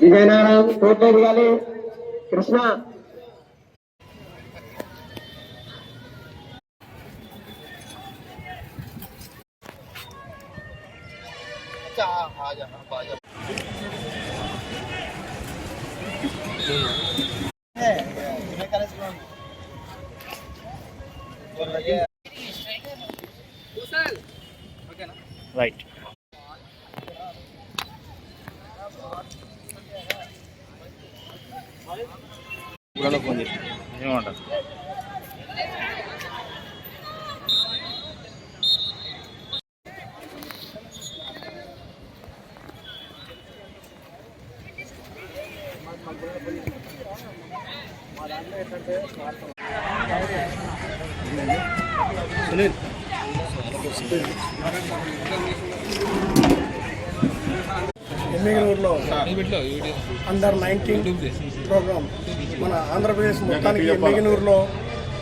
విజయనారాయణ కోట్లేదు కానీ Krishna right phone చేసి. ఏమంటారు? సునీల్. ఎమ్మిగనూరులో అండర్ నైన్టీన్ ప్రోగ్రామ్ మన ఆంధ్రప్రదేశ్ మొత్తానికి ఎమ్మిగనూరులో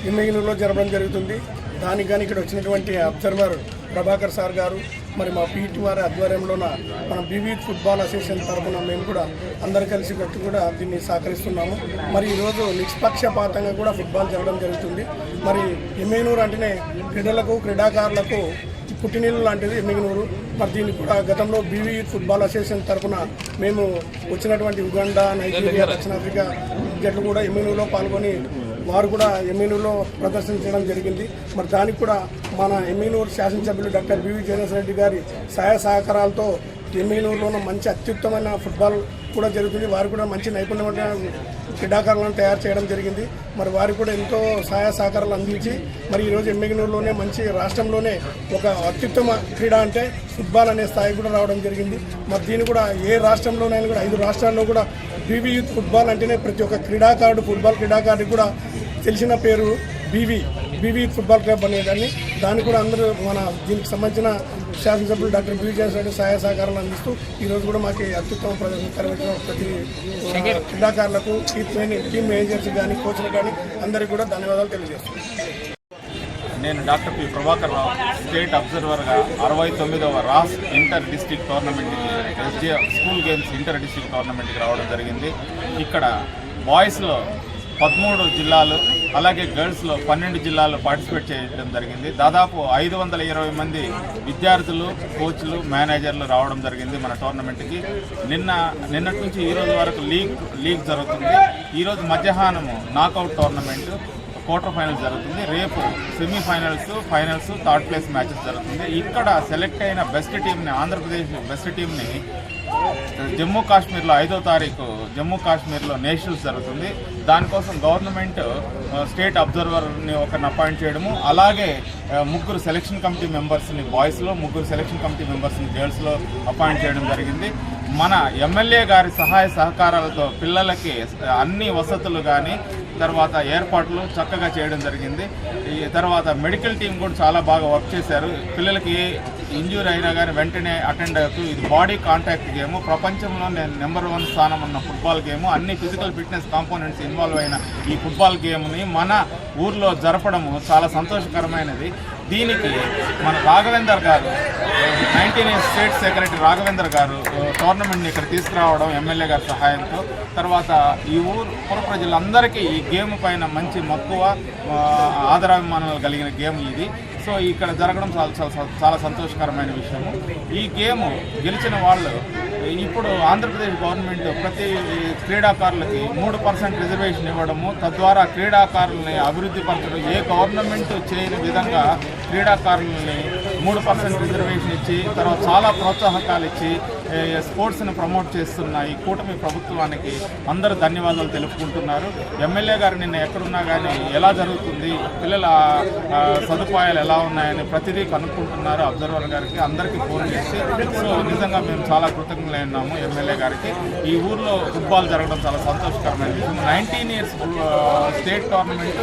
ఎమ్మిగనూరులో జరపడం జరుగుతుంది. దానికి కానీ ఇక్కడ వచ్చినటువంటి అబ్జర్వర్ ప్రభాకర్ సార్ గారు మరి మా పీటీ వారి ఆధ్వర్యంలోన మన బీవీ ఫుట్బాల్ అసోసియేషన్ తరఫున మేము కూడా అందరు కలిసి కట్టి కూడా దీన్ని సహకరిస్తున్నాము. మరి ఈరోజు నిష్పక్షపాతంగా కూడా ఫుట్బాల్ జరగడం జరుగుతుంది. మరి ఎమ్మిగనూరు అంటేనే క్రీడలకు క్రీడాకారులకు పుట్టినీళ్ళు లాంటిది ఎమ్మిగనూరు మరి దీన్ని కూడా గతంలో బీవీ ఫుట్బాల్ అసోసియేషన్ తరఫున మేము వచ్చినటువంటి ఉగాండా నైజీరియా దక్షిణాఫ్రికా జట్లు కూడా ఎమ్మిగనూరులో పాల్గొని వారు కూడా ఎమ్మిగనూరులో ప్రదర్శించడం జరిగింది. మరి దానికి కూడా మన ఎమ్మిగనూరు శాసనసభ్యులు డాక్టర్ బివి జగన్ రెడ్డి గారి సహాయ సహకారాలతో ఎమ్మిగనూరులోనూ మంచి అత్యుత్తమైన ఫుట్బాల్ కూడా జరుగుతుంది. వారు కూడా మంచి నైపుణ్యమైన క్రీడాకారులను తయారు చేయడం జరిగింది. మరి వారు కూడా ఎంతో సహాయ సహకారాలు అందించి మరి ఈరోజు ఎమ్మెగినూరులోనే మంచి రాష్ట్రంలోనే ఒక అత్యుత్తమ క్రీడ అంటే ఫుట్బాల్ అనే స్థాయి కూడా రావడం జరిగింది. మరి దీన్ని కూడా ఏ రాష్ట్రంలోనైనా కూడా ఐదు రాష్ట్రాల్లో కూడా బీవీ యూత్ ఫుట్బాల్ అంటేనే ప్రతి ఒక్క క్రీడాకారుడు ఫుట్బాల్ క్రీడాకారుడికి కూడా తెలిసిన పేరు బీవీ బీవీ ఫుట్బాల్ క్లబ్ అనేదాన్ని. దాన్ని కూడా అందరూ మన దీనికి సంబంధించిన శాసనసభ్యులు డాక్టర్ బీవీ జగన్ సహాయ సహకారాలు అందిస్తూ ఈరోజు కూడా మాకు అత్యుత్తమ ప్రదర్శన కనిపించిన ప్రతి క్రీడాకారులకు టీమ్ మేనే- టీమ్ మేనేజర్స్ కానీ కోచ్లకు కానీ అందరికీ కూడా ధన్యవాదాలు తెలియజేస్తున్నాను నేను doctor P Prabhakar Rao state అబ్జర్వర్గా అరవై తొమ్మిదవ రాస్ inter district టోర్నమెంట్కి S J school games inter district టోర్నమెంట్కి రావడం జరిగింది. ఇక్కడ బాయ్స్లో పదమూడు జిల్లాలు అలాగే గర్ల్స్లో పన్నెండు జిల్లాల్లో పార్టిసిపేట్ చేయడం జరిగింది. దాదాపు ఐదు వందల ఇరవై మంది విద్యార్థులు కోచ్లు మేనేజర్లు రావడం జరిగింది మన టోర్నమెంట్కి నిన్న నిన్నటి నుంచి ఈ రోజు వరకు లీగ్ లీగ్ జరుగుతుంది. ఈరోజు మధ్యాహ్నము నాకౌట్ టోర్నమెంట్ క్వార్టర్ ఫైనల్స్ జరుగుతుంది. రేపు semifinals finals third place matches జరుగుతుంది. ఇక్కడ సెలెక్ట్ అయిన బెస్ట్ టీంని ఆంధ్రప్రదేశ్ బెస్ట్ టీంని జమ్మూ కాశ్మీర్లో ఐదో తారీఖు జమ్మూ కాశ్మీర్లో నేషనల్స్ జరుగుతుంది. దానికోసం గవర్నమెంట్ స్టేట్ అబ్జర్వర్ని ఒకరిని అపాయింట్ చేయడము అలాగే ముగ్గురు సెలక్షన్ కమిటీ మెంబర్స్ని బాయ్స్లో ముగ్గురు సెలక్షన్ కమిటీ మెంబర్స్ని గర్ల్స్లో అపాయింట్ చేయడం జరిగింది. మన ఎమ్మెల్యే గారి సహాయ సహకారాలతో పిల్లలకి అన్ని వసతులు కానీ తర్వాత ఏర్పాట్లు చక్కగా చేయడం జరిగింది. ఈ తర్వాత మెడికల్ టీం కూడా చాలా బాగా వర్క్ చేశారు. పిల్లలకి ఇంజ్యూర్ అయినా కానీ వెంటనే అటెండ్ అవుతూ ఇది బాడీ కాంటాక్ట్ గేమ్. ప్రపంచంలో నేను నెంబర్ వన్ స్థానం ఉన్న ఫుట్బాల్ గేమ్. అన్ని ఫిజికల్ ఫిట్నెస్ కాంపోనెంట్స్ ఇన్వాల్వ్ అయిన ఈ ఫుట్బాల్ గేమ్ని మన ఊర్లో జరపడము చాలా సంతోషకరమైనది. దీనికి మన రాఘవేందర్ గారు నైన్టీన్ స్టేట్ సెక్రటరీ రాఘవేంద్ర గారు టోర్నమెంట్ని ఇక్కడ తీసుకురావడం ఎమ్మెల్యే గారి సహాయంతో. తర్వాత ఈ ఊరు పుర ప్రజలందరికీ ఈ గేమ్ పైన మంచి మక్కువ ఆదరాభిమానాలు కలిగిన గేమ్ ఇది. సో ఇక్కడ జరగడం చాలా చాలా సంతోషకరమైన విషయము. ఈ గేమ్ గెలిచిన వాళ్ళు ఇప్పుడు ఆంధ్రప్రదేశ్ గవర్నమెంట్ ప్రతి క్రీడాకారులకి మూడు పర్సెంట్ రిజర్వేషన్ ఇవ్వడము తద్వారా క్రీడాకారులని అభివృద్ధి పరచడం ఏ గవర్నమెంట్ చేయని విధంగా క్రీడాకారులని మూడు పర్సెంట్ రిజర్వేషన్ ఇచ్చి తర్వాత చాలా ప్రోత్సాహకాలు ఇచ్చి స్పోర్ట్స్ని ప్రమోట్ చేస్తున్న ఈ కూటమి ప్రభుత్వానికి అందరూ ధన్యవాదాలు తెలుపుకుంటున్నారు. ఎమ్మెల్యే గారు నిన్న ఎక్కడున్నా కానీ ఎలా జరుగుతుంది? పిల్లల సదుపాయాలు ఎలా ఉన్నాయని ప్రతిదీ కనుక్కుంటున్నారు అబ్జర్వర్ గారికి అందరికీ ఫోన్ చేసి. సో నిజంగా మేము చాలా కృతజ్ఞులైనాము ఎమ్మెల్యే గారికి. ఈ ఊర్లో ఫుట్బాల్ జరగడం చాలా సంతోషకరమైన విషయం nineteen years state tournament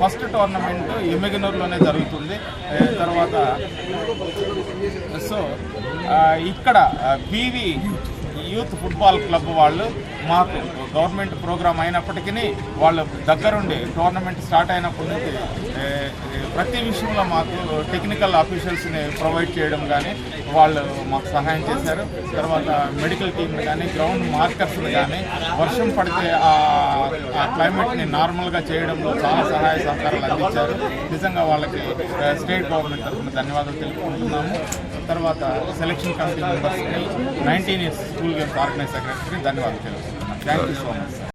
first tournament ఎమ్మిగనూరులోనే జరుగుతుంది. తర్వాత సో ఇక్కడ బీవీ యూత్ ఫుట్బాల్ క్లబ్ వాళ్ళు మాకు గవర్నమెంట్ ప్రోగ్రాం అయినప్పటికీ వాళ్ళు దగ్గరుండి టోర్నమెంట్ స్టార్ట్ అయినప్పటి నుంచి ప్రతి విషయంలో మాకు టెక్నికల్ ఆఫీషియల్స్ని ప్రొవైడ్ చేయడం కానీ వాళ్ళు మాకు సహాయం చేశారు. తర్వాత మెడికల్ టీంని కానీ గ్రౌండ్ మార్కర్స్ని కానీ వర్షం పడితే ఆ క్లైమేట్ని నార్మల్గా చేయడంలో చాలా సహాయ సహకారాలు అందించారు. నిజంగా వాళ్ళకి స్టేట్ గవర్నమెంట్ తరఫున ధన్యవాదాలు తెలుపుకుంటున్నాము. తర్వాత సెలక్షన్ కమిటీ మెంబర్స్ని nineteen years school games organise secretary ధన్యవాదాలు థ్యాంక్ యూ సో మచ్